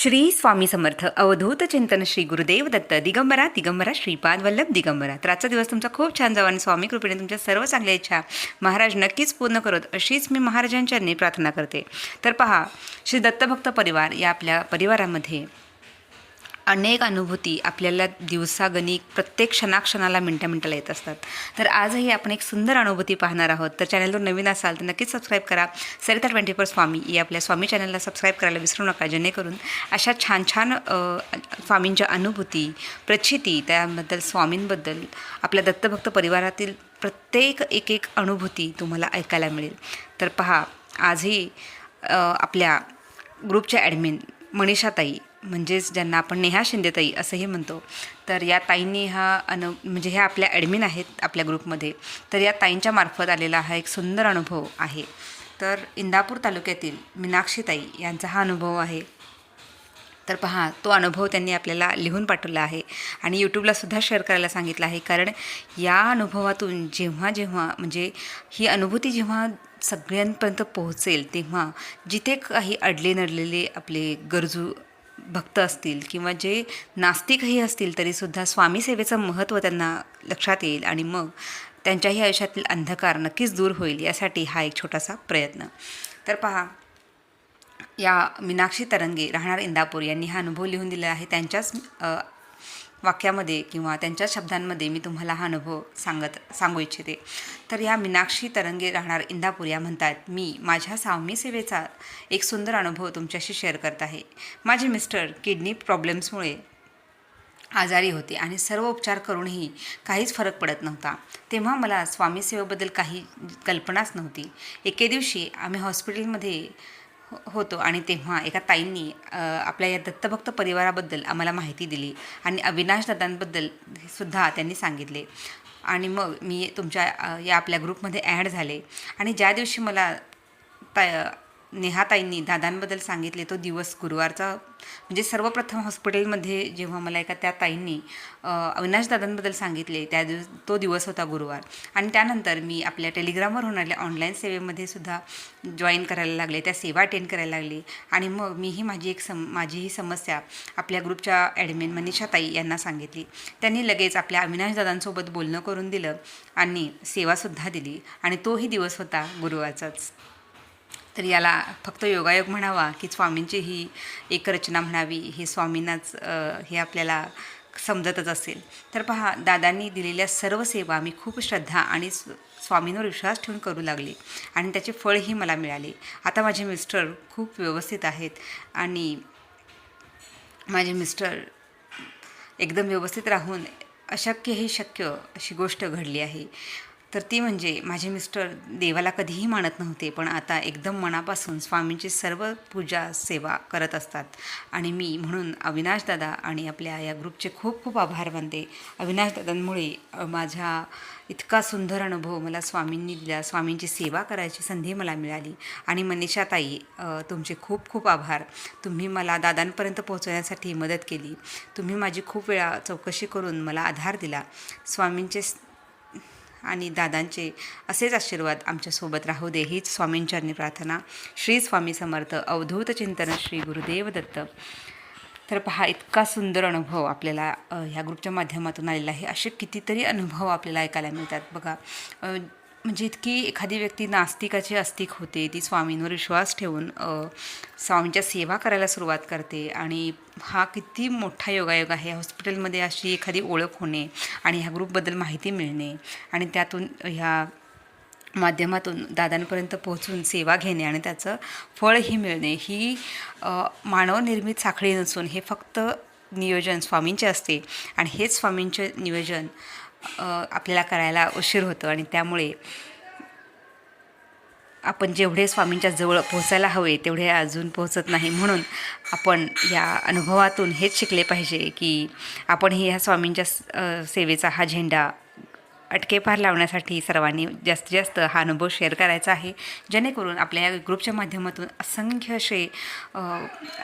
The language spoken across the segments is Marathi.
श्री स्वामी समर्थ अवधूत चिंतन श्री गुरुदेव दत्त दिगंबरा दिगंबरा श्रीपाद वल्लभ दिगंबरा. तर आजचा दिवस तुमचा खूप छान जावा आणि स्वामी कृपेने तुमच्या सर्व चांगल्या इच्छा महाराज नक्कीच पूर्ण करत अशीच मी महाराजांच्या प्रार्थना करते. तर पहा श्री दत्तभक्त परिवार या आपल्या परिवारामध्ये अनेक अनुभूती आपल्याला दिवसागणिक प्रत्येक क्षणाक्षणाला मिनटा मिनटाला येत असतात. तर आजही आपण एक सुंदर अनुभूती पाहणार आहोत. तर चॅनलवर नवीन असाल तर नक्कीच सबस्क्राईब करा. सरिता ट्वेंटी फोर स्वामी या आपल्या स्वामी चॅनलला सबस्क्राईब करायला विसरू नका जेणेकरून अशा छान छान स्वामींच्या अनुभूती प्रचिती त्याबद्दल स्वामींबद्दल आपल्या दत्तभक्त परिवारातील प्रत्येक एक एक अनुभूती तुम्हाला ऐकायला मिळेल. तर पहा आजही आपल्या ग्रुपच्या ॲडमिन मनीषाताई म्हणजेच ज्यांना आपण नेहा शिंदेताई असंही म्हणतो तर या ताईंनी हा अनु म्हणजे ह्या आपल्या ॲडमिन आहेत आपल्या ग्रुपमध्ये तर या ताईंच्या मार्फत आलेला हा एक सुंदर अनुभव आहे. तर इंदापूर तालुक्यातील मीनाक्षीताई यांचा हा अनुभव आहे. तर पहा तो अनुभव त्यांनी आपल्याला लिहून पाठवला आहे आणि यूट्यूबलासुद्धा शेअर करायला सांगितलं आहे कारण या अनुभवातून जेव्हा जेव्हा म्हणजे ही अनुभूती जेव्हा सगळ्यांपर्यंत पोहोचेल तेव्हा जिथे काही अडले नडलेले आपले गरजू भक्त असतील किंवा जे नास्तिकही असतील तरीसुद्धा स्वामीसेवेचं महत्त्व त्यांना लक्षात येईल आणि मग त्यांच्याही आयुष्यातील अंधकार नक्कीच दूर होईल यासाठी हा एक छोटासा प्रयत्न. तर पहा या मीनाक्षी तरंगे राहणार इंदापूर यांनी हा अनुभव लिहून दिला आहे. त्यांच्याच वाक्यामध्ये किंवा त्यांच्या शब्दांमध्ये मी तुम्हाला हा अनुभव सांगत सांगू इच्छिते. तर या मीनाक्षी तरंगे राहणार इंदापूर या म्हणतात मी माझ्या स्वामी सेवेचा एक सुंदर अनुभव तुमच्याशी शेअर करत आहे. माझे मिस्टर किडनी प्रॉब्लेम्समुळे आजारी होते आणि सर्व उपचार करूनही काहीच फरक पडत नव्हता. तेव्हा मला स्वामी सेवेबद्दल काही कल्पनाच नव्हती. एके दिवशी आम्ही हॉस्पिटलमध्ये हो- होतो. आणि तेव्हा एका ताईंनी आपल्या या दत्तभक्त परिवाराबद्दल आम्हाला माहिती दिली आणि अविनाश दादांबद्दल सुद्धा त्यांनी सांगितले. आणि मग मी तुमच्या या आपल्या ग्रुपमध्ये ॲड झाले. आणि ज्या दिवशी मला ता नेहाताईंनी दादांबद्दल सांगितले तो दिवस गुरुवारचा म्हणजे सर्वप्रथम हॉस्पिटलमध्ये जेव्हा मला एका त्या ताईंनी अविनाश दादांबद्दल सांगितले त्या दिवस तो दिवस होता गुरुवार. आणि त्यानंतर मी आपल्या टेलिग्रामवर होणाऱ्या ऑनलाईन सेवेमध्ये सुद्धा जॉईन करायला लागले त्या सेवा अटेंड करायला लागली. आणि मग मीही माझी एक सम माझी ही समस्या आपल्या ग्रुपच्या ॲडमिन मनीषा ताई यांना सांगितली. त्यांनी लगेच आपल्या अविनाश दादांसोबत बोलणं करून दिलं आणि सेवासुद्धा दिली. आणि तोही दिवस होता गुरुवारचाच. तर याला फक्त योगायोग म्हणावा की स्वामींची ही एक रचना म्हणावी हे स्वामींनाच हे आपल्याला समजतच असेल. तर पहा दादांनी दिलेल्या सर्व सेवा मी खूप श्रद्धा आणि स्व- स्वामींवर विश्वास ठेवून करू लागले आणि त्याचे फळही मला मिळाले. आता माझे मिस्टर खूप व्यवस्थित आहेत आणि माझे मिस्टर एकदम व्यवस्थित राहून अशक्य हे शक्य अशी गोष्ट घडली आहे. तर ती म्हणजे माझे मिस्टर देवाला कधीही मानत नव्हते पण आता एकदम मनापासून स्वामींची सर्व पूजा सेवा करत असतात. आणि मी म्हणून अविनाश दादा आणि आपल्या या ग्रुपचे खूप खूप आभार मानते. अविनाशदादांमुळे माझ्या इतका सुंदर अनुभव मला स्वामींनी दिला स्वामींची सेवा करायची संधी मला मिळाली. आणि मनीषाताई ताई तुमचे खूप खूप आभार. तुम्ही मला दादांपर्यंत पोहोचवण्यासाठी मदत केली. तुम्ही माझी खूप वेळा चौकशी करून मला आधार दिला. स्वामींचे आणि दादांचे असेच आशीर्वाद आमच्यासोबत राहू दे हीच स्वामींचरणी प्रार्थना. श्री स्वामी समर्थ अवधूत चिंतन श्री गुरुदेव दत्त. तर पहा इतका सुंदर अनुभव आपल्याला ह्या ग्रुपच्या माध्यमातून आलेला आहे. असे कितीतरी अनुभव आपल्याला ऐकायला मिळतात. बघा म्हणजे इतकी एखादी व्यक्ती नास्तिकाची आस्तिक होते ती स्वामींवर विश्वास ठेवून स्वामींच्या सेवा करायला सुरुवात करते आणि हा किती मोठा योगायोग आहे. हॉस्पिटलमध्ये अशी एखादी ओळख होणे आणि ह्या ग्रुपबद्दल माहिती मिळणे आणि त्यातून ह्या माध्यमातून दादांपर्यंत पोहोचून सेवा घेणे आणि त्याचं फळही मिळणे. ही मानवनिर्मित साखळी नसून हे फक्त नियोजन स्वामींचे असते. आणि हेच स्वामींचे नियोजन आपल्याला करायला उशीर होतं. आणि त्यामुळे आपण जेवढे स्वामींच्या जवळ पोहोचायला हवे तेवढे अजून पोहोचत नाही. म्हणून आपण या अनुभवातून हेच शिकले पाहिजे की आपणही ह्या स्वामींच्या सेवेचा हा झेंडा अटकेपार लावण्यासाठी सर्वांनी जास्तीत जास्त हा अनुभव शेअर करायचा आहे. जेणेकरून आपल्या या ग्रुपच्या माध्यमातून असंख्य असे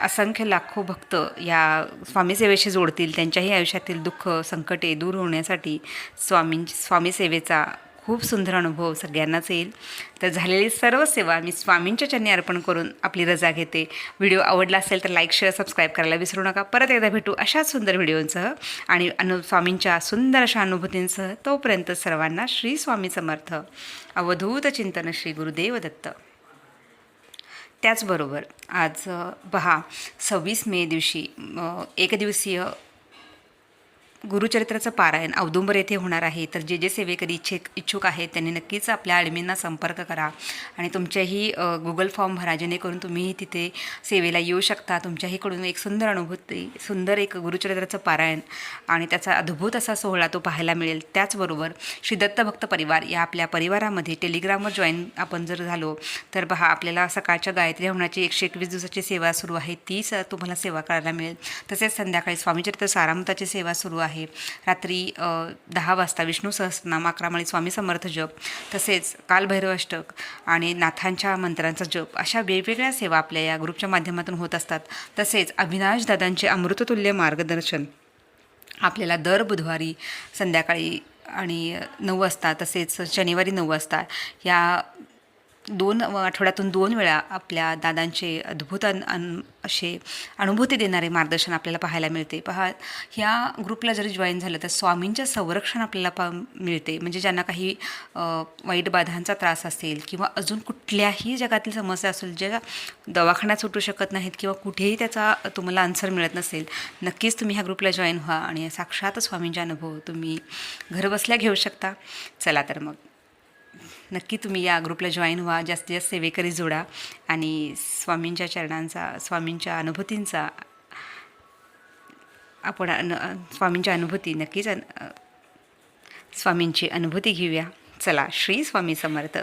असंख्य लाखो भक्त या स्वामी सेवेशी जोडतील. त्यांच्याही आयुष्यातील दुःख संकटे दूर होण्यासाठी स्वामीं स्वामी सेवेचा खूप सुंदर अनुभव सगळ्यांनाच येईल. तर झालेली सर्व सेवा मी स्वामींच्या चरणी अर्पण करून आपली रजा घेते. व्हिडिओ आवडला असेल तर लाईक शेअर सबस्क्राईब करायला विसरू नका. परत एकदा भेटू अशाच सुंदर व्हिडिओंसह. आणि अनु स्वामींच्या सुंदर अशा अनुभूतींसह तोपर्यंत सर्वांना श्री स्वामी समर्थ. अवधूत चिंतन श्री गुरुदेव दत्त. त्याचबरोबर आज पहा सव्वीस मे दिवशी एकदिवसीय गुरुचरित्राचं पारायण औदुंबर येथे होणार आहे. तर जे जे सेवेकरी इच्छिक इच्छुक आहेत त्यांनी नक्कीच आपल्या अडमींना संपर्क करा आणि तुमच्याही गुगल फॉर्म भरा जेणेकरून तुम्हीही तिथे सेवेला येऊ शकता. तुमच्याहीकडून एक सुंदर अनुभूती सुंदर एक गुरुचरित्राचं पारायण आणि त्याचा अद्भुत असा सोहळा तो पाहायला मिळेल. त्याचबरोबर श्री दत्तभक्त परिवार या आपल्या परिवारामध्ये टेलिग्रामवर जॉईन आपण जर झालो तर पहा आपल्याला सकाळच्या गायत्री होण्याची एकशे एकवीस दिवसाची सेवा सुरू आहे. ती स तुम्हाला सेवा करायला मिळेल. तसेच संध्याकाळी स्वामीचरित्र सारामताची सेवा सुरू आहे. रात्री दहा वाजता विष्णू सहस्रनाम अकरामाळी स्वामी समर्थ जप तसेच कालभैरव अष्टक आणि नाथांच्या मंत्रांचा जप अशा वेगवेगळ्या सेवा आपल्या या ग्रुपच्या माध्यमातून होत असतात. तसेच अविनाश दादांचे अमृततुल्य मार्गदर्शन आपल्याला दर बुधवारी संध्याकाळी आणि नऊ वाजता तसेच शनिवारी नऊ वाजता या दोन आठवड्यातून दोन वेळा आपल्या दादांचे अद्भुत अन अन असे अनुभूती देणारे मार्गदर्शन आपल्याला पाहायला मिळते. पहा ह्या ग्रुपला जरी जॉईन झालं तर स्वामींचे संरक्षण आपल्याला पा मिळते. म्हणजे ज्यांना काही वाईट बाधांचा त्रास असेल किंवा अजून कुठल्याही जगातील समस्या असेल ज्या दवाखान्यात सुटू शकत नाहीत किंवा कुठेही त्याचा तुम्हाला आन्सर मिळत नसेल नक्कीच तुम्ही ह्या ग्रुपला जॉईन व्हा आणि साक्षात स्वामींचे अनुभव तुम्ही घरबसल्या घेऊ शकता. चला तर मग. नक्की तुम्ही या ग्रुपला जॉईन व्हा. जास्तीत जास्त सेवेकरी जोडा. आणि स्वामींच्या चरणांचा स्वामींच्या अनुभूतींचा आपण अन स्वामींच्या अनुभूती नक्कीच अन स्वामींची अनुभूती घेऊया. चला श्री स्वामी समर्थ.